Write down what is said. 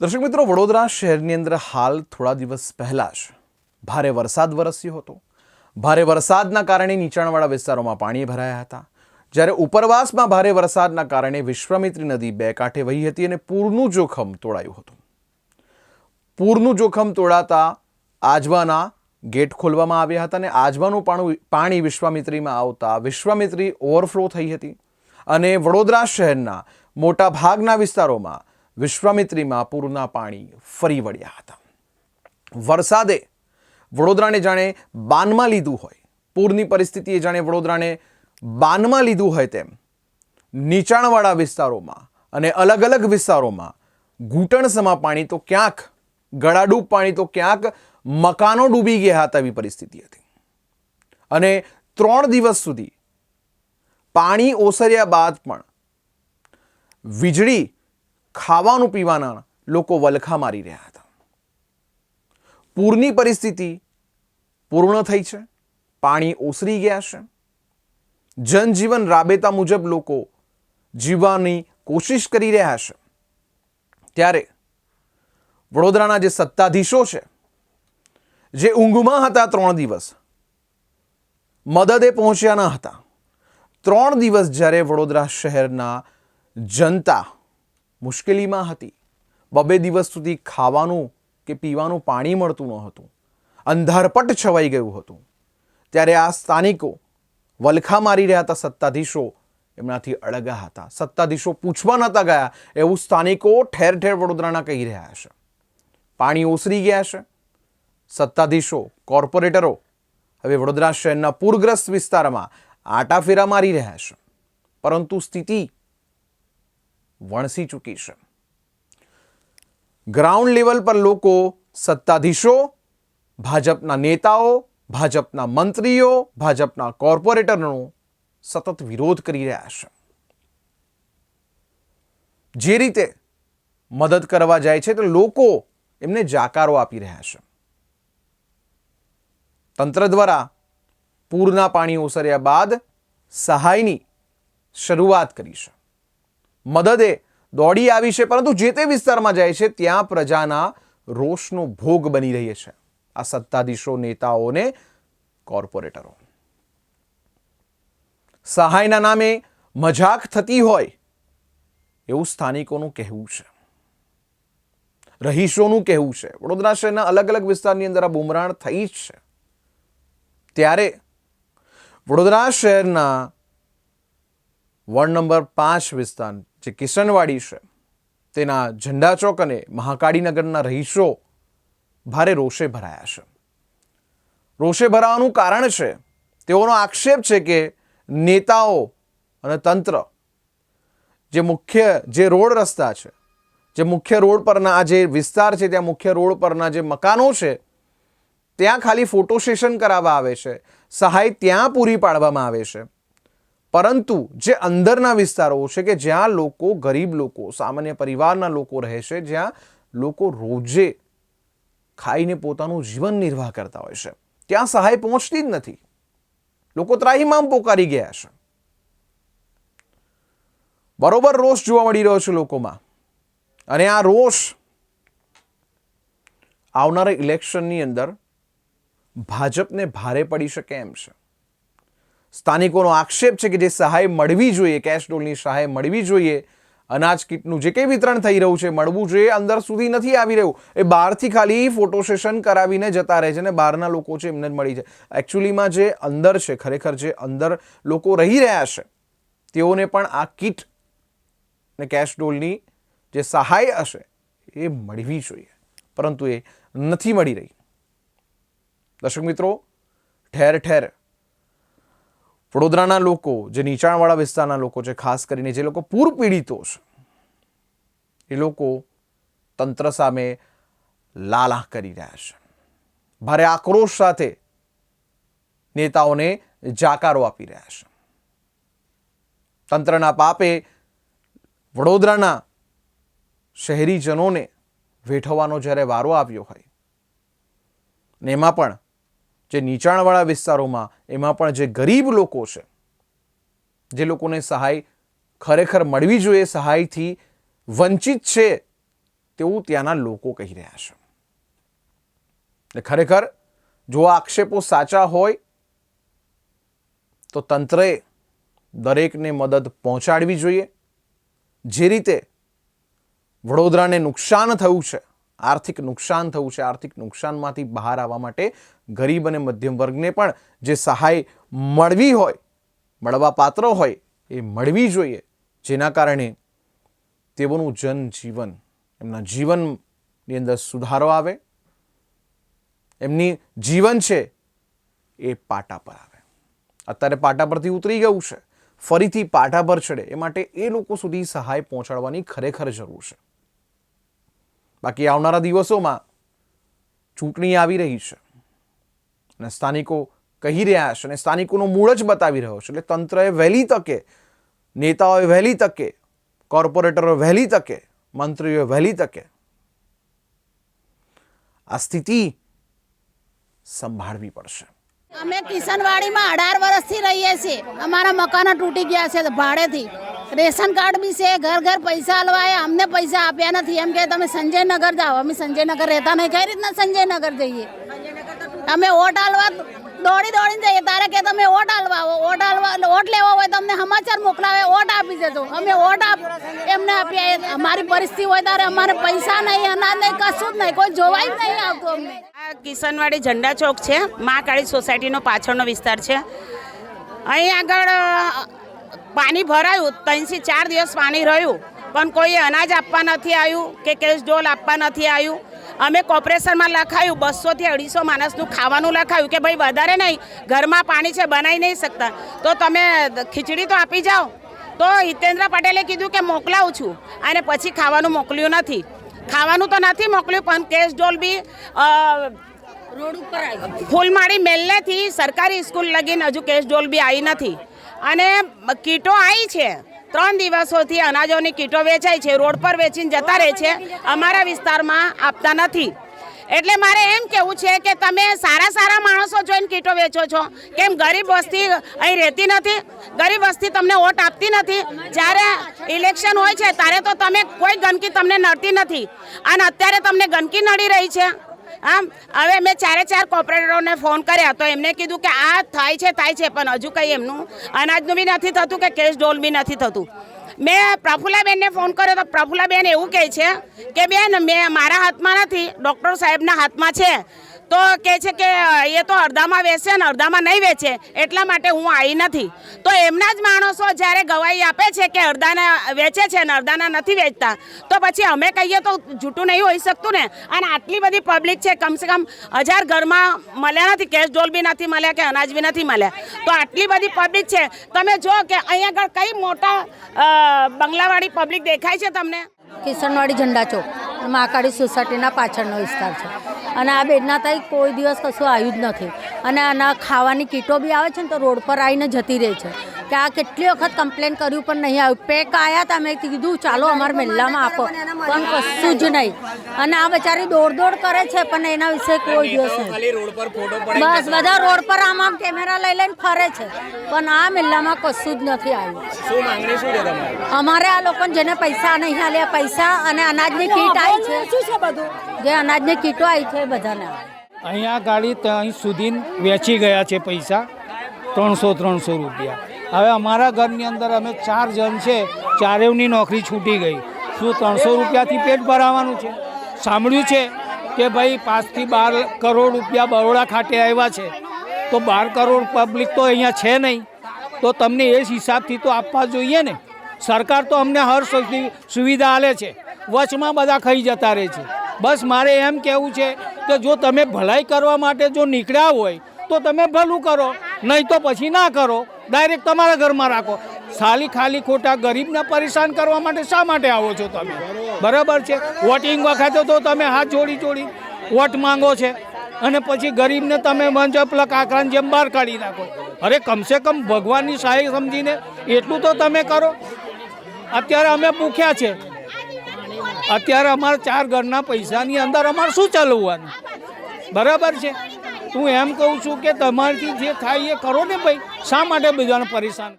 દર્શક મિત્રો, વડોદરા શહેરની અંદર હાલ થોડા દિવસ પહેલાં જ ભારે વરસાદ વરસ્યો હતો. ભારે વરસાદના કારણે નીચાણવાળા વિસ્તારોમાં પાણી ભરાયા હતા. જ્યારે ઉપરવાસમાં ભારે વરસાદના કારણે વિશ્વામિત્રી નદી બે કાંઠે વહી હતી અને પૂરનું જોખમ તોડાયું હતું. પૂરનું જોખમ તોડાતા આજવાના ગેટ ખોલવામાં આવ્યા હતા અને આજવાનું પાણું, પાણી વિશ્વામિત્રીમાં આવતા વિશ્વામિત્રી ઓવરફ્લો થઈ હતી. અને વડોદરા શહેરના મોટા ભાગના વિસ્તારોમાં વિશ્વામિત્રીમાં પૂરના પાણી ફરી વળ્યા હતા. વરસાદે વડોદરાને જાણે બાનમાં લીધું હોય. પૂરની પરિસ્થિતિએ જાણે વડોદરાને બાનમાં લીધું હોય તેમ. નીચાણવાળા વિસ્તારોમાં અને અલગ અલગ વિસ્તારોમાં ઘૂંટણસમા પાણી તો ક્યાંક ગળાડૂબ પાણી તો ક્યાંક મકાનો ડૂબી ગયા હતા એવી પરિસ્થિતિ હતી. અને ત્રણ દિવસ સુધી પાણી ઓસર્યા બાદ પણ વીજળી ખાવાનું પીવાના લોકો વલખા મારી રહ્યા હતા. પૂરની પરિસ્થિતિ પૂર્ણ થઈ છે, પાણી ઓસરી ગયા છે. જનજીવન રાબેતા મુજબ લોકો જીવવાની કોશિશ કરી રહ્યા છે. ત્યારે વડોદરાના જે સત્તાધીશો છે, જે ઊંઘમાં હતા ત્રણ દિવસ, મદદે પહોંચ્યા ન હતા. ત્રણ દિવસ જ્યારે વડોદરા શહેરના જનતા મુશ્કેલીમાં હતી. બબે દિવસ સુધી ખાવાનું કે પીવાનું પાણી મળતું ન હતું અંધારપટ છવાઈ ગયું હતું. ત્યારે આ સ્થાનિકો વલખા મારી રહ્યા હતા સત્તાધીશો. એમનાથી અળગા હતા. સત્તાધીશો પૂછવા નહોતા ગયા. એવું સ્થાનિકો ઠેર ઠેર વડોદરાના કહી રહ્યા છે પાણી ઓસરી ગયા છે સત્તાધીશો, કોર્પોરેટરો હવે વડોદરા શહેરના પૂરગ્રસ્ત વિસ્તારમાં આટાફેરા મારી રહ્યા છે પરંતુ સ્થિતિ વણસી ચૂકી છે. ગ્રાઉન્ડ લેવલ પર લોકો સત્તાધીશો, ભાજપના નેતાઓ, ભાજપના મંત્રીઓ, ભાજપના કોર્પોરેટરનો સતત વિરોધ કરી રહ્યા છે. જે રીતે મદદ કરવા જાય છે, તો લોકો એમને જાકારો આપી રહ્યા છે. તંત્ર દ્વારા પૂરના પાણી ઓસર્યા બાદ સહાયની શરૂઆત કરી છે. મદદે દોડી આવી છે, પરંતુ જે તે વિસ્તારમાં જાય છે, ત્યાં પ્રજાના રોષનો ભોગ બની રહી છે. આ સત્તાધીશો, નેતાઓને કોર્પોરેટરો. સહાયના નામે મજાક થતી હોય એવું સ્થાનિકોનું કહેવું છે. રહીશોનું કહેવું છે. વડોદરા શહેરના અલગ અલગ વિસ્તારની અંદર આ બુમરાણ થઈ જ છે. ત્યારે વડોદરા શહેરના વોર્ડ નંબર પાંચ વિસ્તાર જે કિશનવાડી છે, તેના ઝંડા ચોક અને મહાકાળીનગરના રહીશો ભારે રોષે ભરાયા છે. રોષે ભરાવાનું કારણ છે, તેઓનો આક્ષેપ છે કે નેતાઓ અને તંત્ર જે મુખ્ય જે રોડ રસ્તા છે, જે મુખ્ય રોડ પરના આ જે વિસ્તાર છે, ત્યાં મુખ્ય રોડ પરના જે મકાનો છે, ત્યાં ખાલી ફોટો સેશન કરાવવા આવે છે, સહાય ત્યાં પૂરી પાડવામાં આવે છે. પરંતુ જે અંદરના વિસ્તારો છે કે જ્યાં લોકો ગરીબ લોકો, સામાન્ય પરિવારના લોકો રહે છે, જ્યાં લોકો રોજે ખાઈને પોતાનું જીવન નિર્વાહ કરતા હોય છે, ત્યાં સહાય પહોંચતી જ નથી. લોકો ત્રાહીમામ પોકારી ગયા છે. બરોબર રોષ જોવા મળી રહ્યો છે લોકોમાં. અને આ રોષ આવનારા ઇલેક્શનની અંદર ભાજપને ભારે પડી શકે એમ છે. સ્થાનિકોનો આક્ષેપ છે કે જે સહાય મળવી જોઈએ કેશ ડોલની સહાય મળવી જોઈએ, અનાજ કીટનું જે કંઈ વિતરણ થઈ રહ્યું છે, મળવું જોઈએ, અંદર સુધી નથી આવી રહ્યું. એ બહારથી ખાલી ફોટો સેશન કરાવીને જતા રહે છે અને બહારના લોકો છે એમને જ મળી જાય. એકચ્યુઅલીમાં જે અંદર છે, ખરેખર જે અંદર લોકો રહી રહ્યા છે, તેઓને પણ આ કીટ ને કેશ ડોલની જે સહાય હશે, એ મળવી જોઈએ. પરંતુ એ નથી મળી રહી. દર્શક મિત્રો ઠેર ઠેર વડોદરાના લોકો, જે નીચાણવાળા વિસ્તારના લોકો છે, ખાસ કરીને જે લોકો પૂર પીડિતો છે, એ લોકો તંત્ર સામે લાલાહ કરી રહ્યા છે. ભારે આક્રોશ સાથે નેતાઓને જાકારો આપી રહ્યા છે. તંત્રના પાપે વડોદરાના શહેરીજનોને વેઠવાનો જ્યારે વારો આવ્યો હોય, ને એમાં પણ જે નીચાણવાળા વિસ્તારોમાં, એમાં પણ જે ગરીબ લોકો છે, જે લોકોને સહાય ખરેખર મળવી જોઈએ, સહાયથી વંચિત છે, તેવું ત્યાંના લોકો કહી રહ્યા છે. એટલે ખરેખર જો આક્ષેપો સાચા હોય, તો તંત્રએ દરેકને મદદ પહોંચાડવી જોઈએ. જે રીતે વડોદરાને નુકસાન થયું છે આર્થિક નુકસાન થયું છે. આર્થિક નુકસાનમાંથી બહાર આવવા માટે ગરીબ અને મધ્યમ વર્ગને પણ જે સહાય મળવી હોય, મળવા પાત્ર હોય, એ મળવી જોઈએ. જેના કારણે તેઓનું જનજીવન, એમના જીવનની અંદર સુધારો આવે, એમની જીવન છે એ પાટા પર આવે. અત્યારે પાટા પરથી ઉતરી ગયું છે. ફરીથી પાટા પર ચડે. એ માટે એ લોકો સુધી સહાય પહોંચાડવાની ખરેખર જરૂર છે. બાકી આવનારા દિવસોમાં ચૂંટણી આવી રહી છે. અને સ્થાનિકો કહી રહ્યા છે અને સ્થાનિકોનો મૂળ જ બતાવી રહ્યો છે. એટલે તંત્રએ વહેલી તકે, નેતાઓએ વહેલી તકે, કોર્પોરેટરો વહેલી તકે મંત્રીઓએ વહેલી તકે આ સ્થિતિ સંભાળવી પડશે. અમે કિશનવાડીમાં અઢાર વર્ષથી રહીએ છીએ. અમારા મકાનો તૂટી ગયા છે ભાડેથી. રેશન કાર્ડ બી છે ઘર ઘર પૈસા હલવાય અમને પૈસા આપ્યા નથી. એમ કે તમે સંજયનગર જાઓ. અમે સંજયનગર રહેતા નહીં. કઈ રીતના સંજયનગર જઈએ? અમે ઓટ હાલવા દોડી દોડીને જઈએ. તારે કે તમે ઓટ હાલવા આવો. ઓટ હાલવા ઓટ લેવા હોય તમને સમાચાર મોકલાવે. ઓટ આપી દેજો. અમે ઓટ આપ એમને આપ્યા અમારી પરિસ્થિતિ હોય ત્યારે અમારે પૈસા નહીં, અનાજ નહીં, કશું જ નહીં. કોઈ જોવાય જ નહીં આવતું અમને. આ કિશનવાડી ઝંડા ચોક છે. મા કાળી સોસાયટીનો પાછળનો વિસ્તાર છે. અહીં આગળ પાણી ભરાયું. ત્રણથી ચાર દિવસ પાણી રહ્યું. પણ કોઈ અનાજ આપવા નથી આવ્યું કે કેશ ડોલ આપવા નથી આવ્યું. અમે કોર્પોરેશનમાં લખાયું બસોથી અઢીસો માણસનું ખાવાનું લખાયું કે ભાઈ વધારે નહીં ઘરમાં પાણી છે બનાવી નહીં શકતા. તો તમે ખીચડી તો આપી જાઓ. તો હિતેન્દ્ર પટેલે કીધું કે મોકલાવું છું. અને પછી ખાવાનું મોકલ્યું નથી. ખાવાનું તો નથી મોકલ્યું પણ કેશ ડોલ બી અ, ફૂલમાળી મેલનેથી સરકારી સ્કૂલ લગીને હજુ કેશ ડોલ બી આવી નથી. અને કીટો આવી છે. ત્રણ દિવસોથી અનાજોની કીટો વેચાય છે, રોડ પર વેચીને જતા રહે છે. અમારા વિસ્તારમાં આપતા નથી. એટલે મારે એમ કેવું છે કે તમે સારા સારા માણસો જોઈને કીટો વેચો છો. કેમ ગરીબ વસ્તી અહીં રહેતી નથી? ગરીબ વસ્તી તમને વોટ આપતી નથી? જ્યારે ઇલેક્શન હોય છે, ત્યારે તો તમે કોઈ ગંદકી તમને નડતી નથી. અને અત્યારે તમને ગંદકી નડી રહી છે. આમ, હવે મેં ચારે ચાર કોર્પોરેટરોને ફોન કર્યા, તો એમને કીધું કે આ થાય છે થાય છે, પણ હજુ કંઈ એમનું અનાજનું બી નથી થતું કે કેશ ડોલ બી નથી થતું. મેં પ્રફુલાબેનને ફોન કર્યો તો પ્રફુલાબેન એવું કહે છે કે, બેન, મેં મારા હાથમાં નથી, ડૉક્ટર સાહેબના હાથમાં છે. તો કહે છે કે, એ તો અડધામાં વેચે ને અડધામાં નહીં વેચે, એટલા માટે હું આવી નથી. તો એમના જ માણસો જ્યારે ગવાહી આપે છે કે અડધાના વેચે છે ને અડધાના નથી વેચતા, તો પછી અમે કહીએ તો જૂઠું નહીં હોઈ શકતું ને. અને આટલી બધી પબ્લિક છે, કમસે કમ હજાર ઘરમાં મળ્યા નથી કેશ ડોલ બી નથી મળ્યા કે અનાજ બી નથી મળ્યા. તો આટલી બધી પબ્લિક છે, તમે જો કે અહીંયા આગળ કઈ મોટા બંગલાવાળી પબ્લિક દેખાય છે તમને? કિશનવાડી ઝંડા ચોક મહાકાળી સોસાયટીના પાછળનો વિસ્તાર છે. અને આ બેડના ત્યાં કોઈ દિવસ કશું આવ્યું જ નથી. અને આના ખાવાની કીટો બી આવે છે ને તો રોડ પર આવીને જતી રહે છે. કે આ કેટલી વખત કમ્પ્લેન કર્યું પણ નહીં આવ્યું. પેક આવ્યા હતા મેં કીધું ચાલો અમારા મહિલામાં આપો. પણ કશું જ નહીં. અને આ બચારી દોડ દોડ કરે છે પણ એના વિશે કોઈ દિવસ નહીં. બસ બધા રોડ પર આમ આમ કેમેરા લઈ લઈને ફરે છે. પણ આ મહિલામાં કશું જ નથી આવ્યું. અમારે આ લોકોને જેને પૈસા નહીં આલ્યા પૈસા અને અનાજની કીટ આવી છે. જે અનાજની કીટો આવી છે બધાને. અહીંયા ગાડી ત્યાં સુધી વેચી ગયા છે પૈસા, ત્રણસો ત્રણસો રૂપિયા. હવે અમારા ઘરની અંદર અમે ચાર જણ છે, ચારેવની નોકરી છૂટી ગઈ. શું ત્રણસો રૂપિયાથી પેટ ભરાવાનું છે? સાંભળ્યું છે કે ભાઈ પાંચથી બાર કરોડ રૂપિયા બરોડા ખાતે આવ્યા છે. તો બાર કરોડ પબ્લિક તો અહીંયા છે નહીં. તો તમને એ હિસાબથી તો આપવા જોઈએ ને? સરકાર તો અમને હર સુવિ- સુવિધા આલે છે. વચમાં બધા ખાઈ જતા રહે છે. બસ મારે એમ કહેવું છે કે જો તમે ભલાઈ કરવા માટે જો નીકળ્યા હોય, તો તમે ભલું કરો, નહીં તો પછી ના કરો. ડાયરેક્ટ તમારા ઘરમાં રાખો. ખાલી ખાલી ખોટા ગરીબને પરેશાન કરવા માટે શા માટે આવો છો તમે? બરાબર છે? વોટિંગ વખતે તો તમે હાથ જોડી જોડી વોટ માંગો છે. અને પછી ગરીબને તમે મંજપલા કાકરાની જેમ બહાર કાઢી નાખો. અરે કમસે કમ ભગવાનની સહાય સમજીને એટલું તો તમે કરો. અત્યારે અમે ભૂખ્યા છે. અત્યારે અમારા ચાર ઘરના પૈસાની અંદર અમારે શું ચલાવવાનું? બરાબર છે? હું એમ કહું છું કે તમારથી જે થાય એ કરો ને ભાઈ. શા માટે બીજાને પરેશાન?